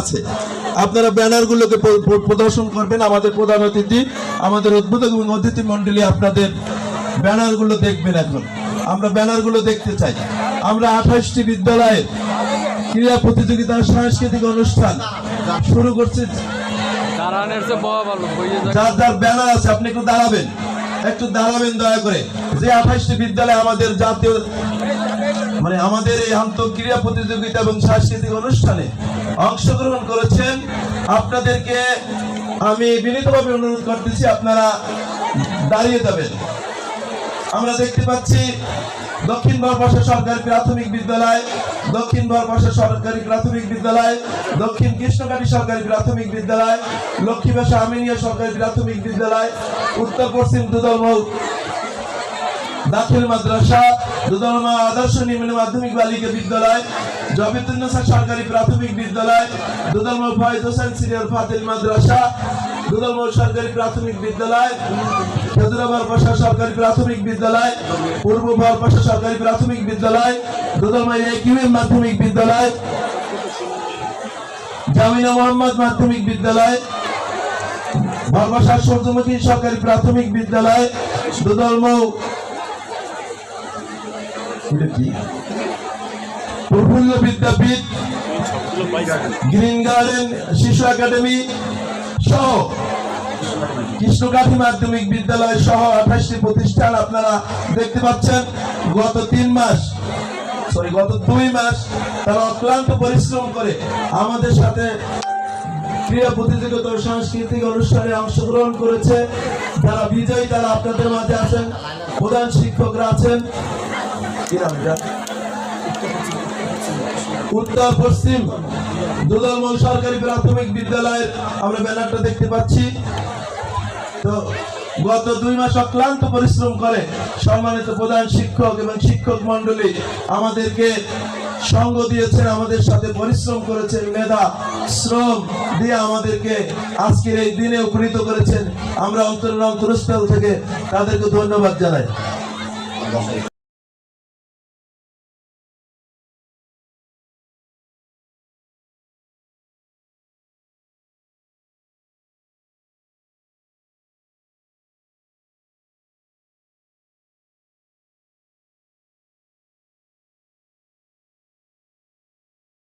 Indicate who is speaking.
Speaker 1: আছে। আপনারা ব্যানারগুলোকে প্রদর্শন করবেন। আমাদের প্রধান অতিথি আমাদের উদ্বোধক এবং অতিথি মন্ডলী আপনাদের ব্যানারগুলো দেখবেন এখন। আমরা ব্যানারগুলো দেখতে চাই। আমরা আঠাশটি বিদ্যালয়ের ক্রীড়া প্রতিযোগিতা সাংস্কৃতিক অনুষ্ঠান শুরু করছি। যার যার ব্যানার আছে আপনি একটু দাঁড়াবেন। একটু দাঁড়াবেন দয়া করে। যে আঠাশটি বিদ্যালয় আমাদের জাতীয় মানে আমাদের এই আন্তঃক্রিয়া প্রতিযোগিতা এবং সাংস্কৃতিক অনুষ্ঠানে অংশগ্রহণ করেছেন। আপনাদেরকে আমি বিনীতভাবে অনুরোধ করতেছি, আপনারা দাঁড়িয়ে যাবেন। আমরা দেখতে পাচ্ছি দক্ষিণ বরপাশা সরকারি প্রাথমিক বিদ্যালয়, দক্ষিণ বরপাশা সরকারি প্রাথমিক বিদ্যালয়, দক্ষিণ কৃষ্ণকাঠি সরকারি প্রাথমিক বিদ্যালয় লক্ষ্মীবাসা আমিনিয়া সরকারি প্রাথমিক বিদ্যালয়, উত্তর পশ্চিম দুদলমৌ দাখিল মাদ্রাসা আদর্শ নিম্ন মাধ্যমিক বালিকা বিদ্যালয় সরকারি প্রাথমিক বিদ্যালয়, দুদলমা হোসেন সিনিয়র ফাতিল মাদ্রাসা সরকারি প্রাথমিক বিদ্যালয় পূর্ব পাশা সরকারি প্রাথমিক বিদ্যালয় মাধ্যমিক বিদ্যালয়, জামিনা মোহাম্মদ মাধ্যমিক বিদ্যালয় বরবাসা সূর্যমুখী সরকারি প্রাথমিক বিদ্যালয়, দুদলমৌ? প্রফুল্ল বিদ্যাপীঠ, গ্রিন গার্ডেন, শিশু একাডেমি সহ কৃষ্ণকাঠি মাধ্যমিক বিদ্যালয় সহ আঠাশটি প্রতিষ্ঠান আপনারা দেখতে পাচ্ছেন। গত তিন মাস সরি গত দুই মাস তারা অক্লান্ত পরিশ্রম করে আমাদের সাথে ক্রীড়া প্রতিযোগিতা সাংস্কৃতিক অনুষ্ঠানে অংশগ্রহণ করেছে। যারা বিজয়ী তারা আপনাদের মাঝে আছেন। প্রধান শিক্ষকরা আছেন? উত্তর, পশ্চিম, দুদলমল সরকারি প্রাথমিক বিদ্যালয়ের আমরা ব্যানারটা দেখতে পাচ্ছি। তো গত দুই মাস অক্লান্ত পরিশ্রম করে সম্মানিত প্রধান শিক্ষক এবং শিক্ষক মন্ডলী আমাদেরকে সঙ্গ দিয়েছেন, আমাদের সাথে পরিশ্রম করেছেন, মেধা, শ্রম দিয়ে আমাদেরকে আজকের এই দিনে উপনীত করেছেন। আমরা অন্তর অন্তরস্থল থেকে তাদেরকে ধন্যবাদ জানাই।